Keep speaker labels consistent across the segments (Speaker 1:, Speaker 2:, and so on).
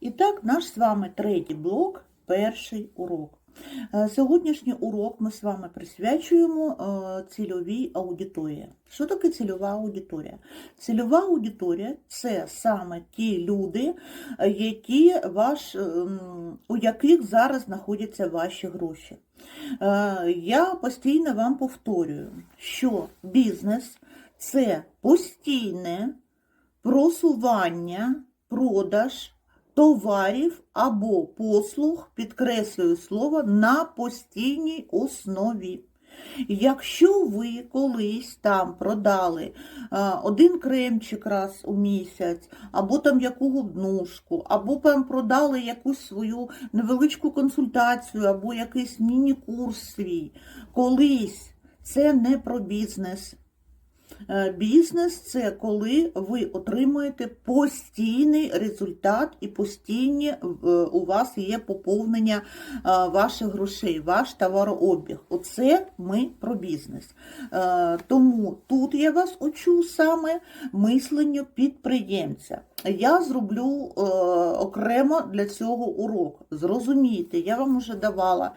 Speaker 1: І так, наш з вами третій блок, перший урок. Е, Сьогоднішній урок ми з вами присвячуємо е, цільовій аудиторії. Що таке цільова аудиторія? Цільова аудиторія це саме ті люди, які ваш, ем, у яких зараз знаходяться ваші гроші. Е, Я постійно вам повторюю, що бізнес це постійне просування, продаж товарів або послуг, підкреслюю слово, на постійній основі. Якщо ви колись там продали а, один кремчик раз у місяць, або там яку губнушку, або там продали якусь свою невеличку консультацію, або якийсь міні-курс свій, колись це не про бізнес. Е, Бізнес це коли ви отримуєте постійний результат і постійні е, у вас є поповнення е, ваших грошей, ваш товарообіг. Оце ми про бізнес. Тому тут я вас учу саме мисленню підприємця. Я зроблю е, окремо для цього урок. Зрозумійте, я вам вже давала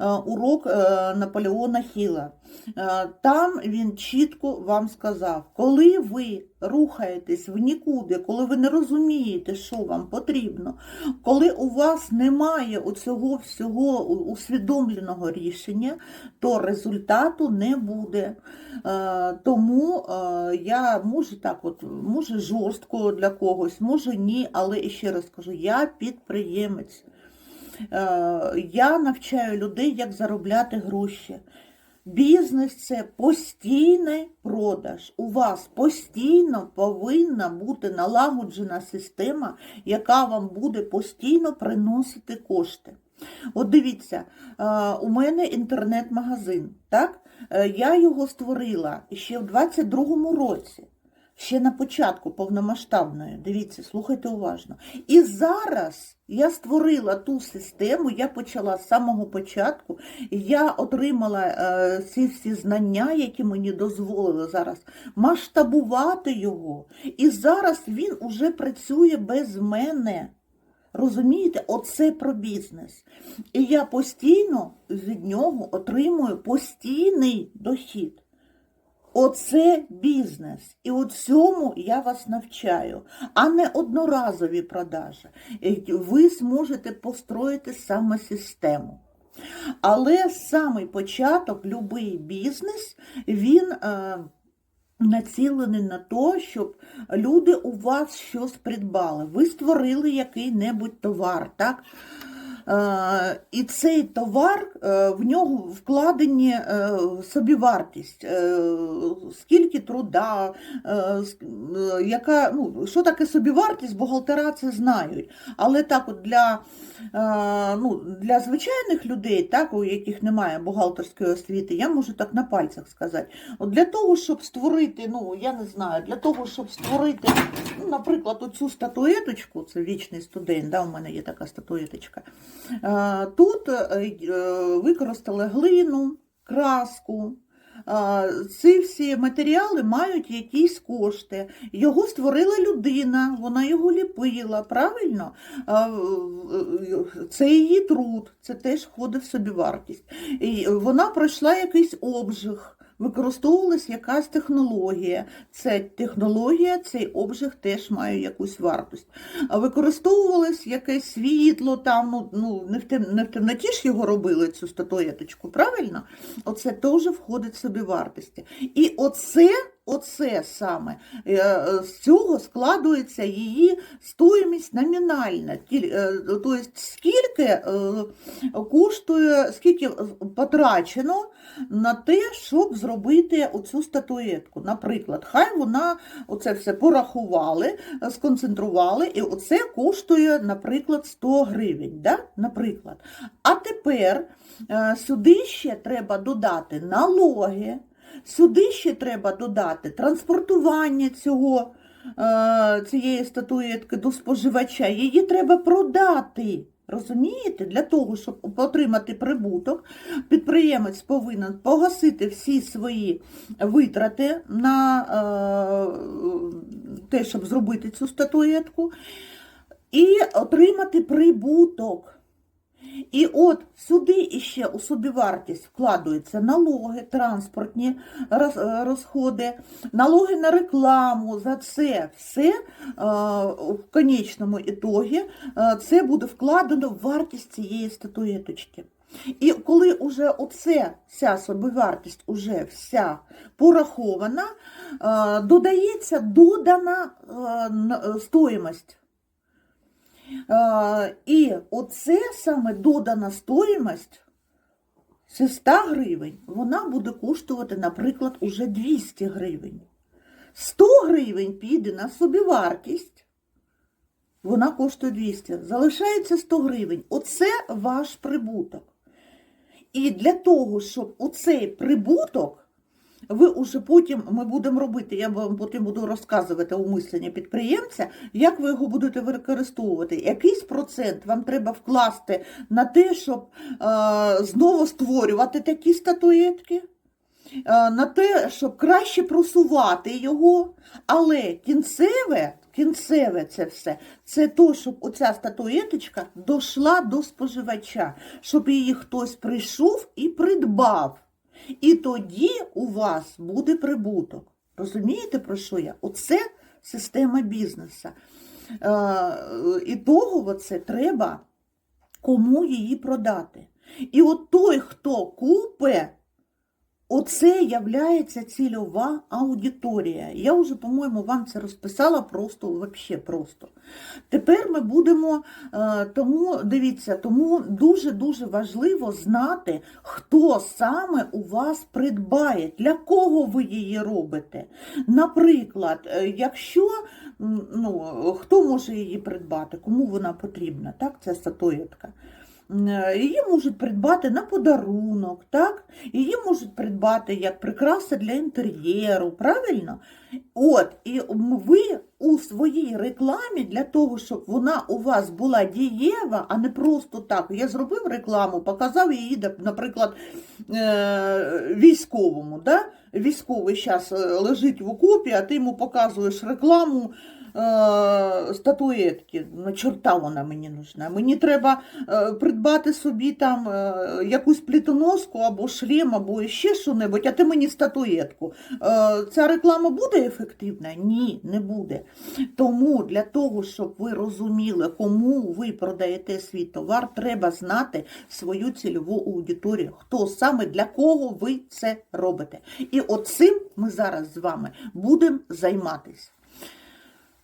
Speaker 1: е, урок е, Наполеона Хіла. Е, Там він чітко вам сказав, коли ви рухаєтесь в нікуди, коли ви не розумієте, що вам потрібно, коли у вас немає оцього всього усвідомленого рішення, то результату не буде. Е, Тому е, я можу так, от, може жорстко для когось, може ні, але ще раз кажу, я підприємець. Е, Я навчаю людей, як заробляти гроші. Бізнес це постійний продаж. У вас постійно повинна бути налагоджена система, яка вам буде постійно приносити кошти. От дивіться, е, у мене інтернет-магазин, так? Е, Я його створила ще в 22-му році. Ще на початку повномасштабної, дивіться, слухайте уважно. І зараз я створила ту систему, я почала з самого початку, я отримала е, ці всі знання, які мені дозволили зараз масштабувати його. І зараз він уже працює без мене. Розумієте, оце про бізнес. І я постійно від нього отримую постійний дохід. Оце бізнес. І от цьому я вас навчаю, а не одноразові продажі. Ви зможете построїти саме систему. Але самий початок, будь-який бізнес, він е, націлений на те, щоб люди у вас щось придбали. Ви створили який-небудь товар, так? Е, І цей товар, е, в нього вкладені е, собівартість, скільки труда, яка, ну, що таке собівартість, бухгалтера це знають. Але так от для, ну, для звичайних людей, так, у яких немає бухгалтерської освіти, я можу так на пальцях сказати. От для того, щоб створити, ну, я не знаю, для того, щоб створити, ну, наприклад, оцю статуеточку, це вічний студент, да, у мене є така статуеточка. Е, Тут е, е, використали глину, краску. Ці всі матеріали мають якісь кошти. Його створила людина, вона його ліпила, правильно? Це її труд, це теж входить в собівартість. І вона пройшла якийсь обжиг. Використовувалась якась технологія. Це технологія, цей обжиг теж має якусь вартість. Використовувалось якесь світло, там, ну, ну не, в тем, не в темноті ж його робили, цю статуеточку, правильно? Оце теж входить в собівартості. І оце, оце саме, е, з цього складується її стоїмість номінальна. Е, Тобто, скільки е, коштує, скільки потрачено на те, щоб зробити оцю статуетку. Наприклад, хай вона оце все порахували, е, сконцентрували, і оце коштує, наприклад, 100 гривень. Да? Наприклад. А тепер е, сюди ще треба додати налоги, сюди ще треба додати транспортування цього. е, Цієї статуетки до споживача, її треба продати. Розумієте, для того, щоб отримати прибуток, підприємець повинен погасити всі свої витрати на е, те, щоб зробити цю статуетку. і отримати прибуток. І от сюди іще у собівартість вкладаються налоги, транспортні е, розходи, налоги на рекламу. За це все е, в конечному ітогі е, це буде вкладено в вартість цієї статуеточки. І коли уже оце, вся собівартість уже вся порахована, додається додана стоїмость. Е, І оце саме додана стоїмость зі 100 гривень, вона буде коштувати, наприклад, уже 200 гривень. 100 гривень піде на собівартість, вона коштує 200. Залишається 100 гривень. Оце ваш прибуток. І для того, щоб оцей прибуток ви уже потім ми будемо робити, я вам потім буду розказувати у мисленні підприємця, як ви його будете використовувати. Якийсь процент вам треба вкласти на те, щоб е, знову створювати такі статуетки, е, на те, щоб краще просувати його. Але кінцеве, кінцеве це все, це то, щоб оця статуеточка дійшла до споживача, щоб її хтось прийшов і придбав. І тоді у вас буде прибуток. Розумієте, про що я? Оце система бізнесу. Е, і того це треба кому її продати. І от той, хто купе, оце являється цільова аудиторія. Я вже, по-моєму, вам це розписала просто, вообще просто. Тепер ми будемо, е, тому дивіться, тому дуже-дуже важливо знати, хто саме у вас придбає, для кого ви її робите. Наприклад, е, якщо ну, хто може її придбати, кому вона потрібна, так, ця статуетка. Е, Її можуть придбати на подарунок, так? Її можуть придбати як прикраса для інтер'єру, правильно? От, і ви у своїй рекламі для того, щоб вона у вас була дієва, а не просто так. Я зробив рекламу, показав її, наприклад, е, військовому. Да? Військовий зараз лежить в окопі, а ти йому показуєш рекламу е, статуетки. На чорта вона мені нужна. Мені треба е, придбати собі там е, якусь плітоноску або шлем, або ще що-небудь, а ти мені статуетку. Е, ця реклама буде ефективна? Ні, не буде. Тому для того, щоб ви розуміли, кому ви продаєте свій товар, треба знати свою цільову аудиторію, хто саме для кого ви це робите. І от цим ми зараз з вами будемо займатися.